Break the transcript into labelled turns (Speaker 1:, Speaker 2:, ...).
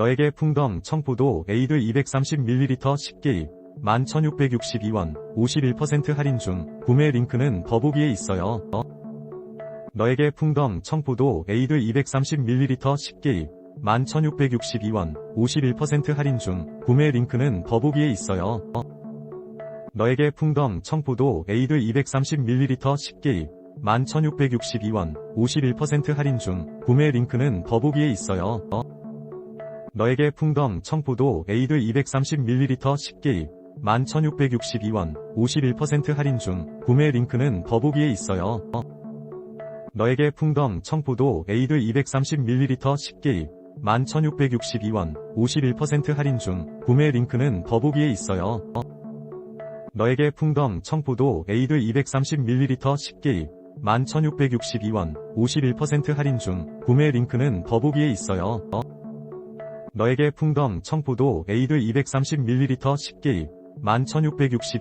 Speaker 1: 너에게 풍덩 청포도 에이드 230ml 10개입 11,662원 51% 할인 중 구매 링크는 더보기에 있어요. 어? 너에게 풍덩 청포도 에이드 230ml 10개입 11,662원 51% 할인 중 구매 링크는 더보기에 있어요. 어? 너에게 풍덩 청포도 에이드 230ml 10개입 11,662원 51% 할인 중 구매 링크는 더보기에 있어요. 어? 너에게 풍덩 청포도 에이드 230ml 10개입 11,662원 51% 할인 중 구매 링크는 더보기에 있어요. 어? 너에게 풍덩 청포도 에이드 230ml 10개입 11,662원 51% 할인 중 구매 링크는 더보기에 있어요. 어? 너에게 풍덩 청포도 에이드 230ml 10개입 11,662원 51% 할인 중 구매 링크는 더보기에 있어요. 어? 너에게 풍덩 청포도 에이드 230ml 10개입 11,662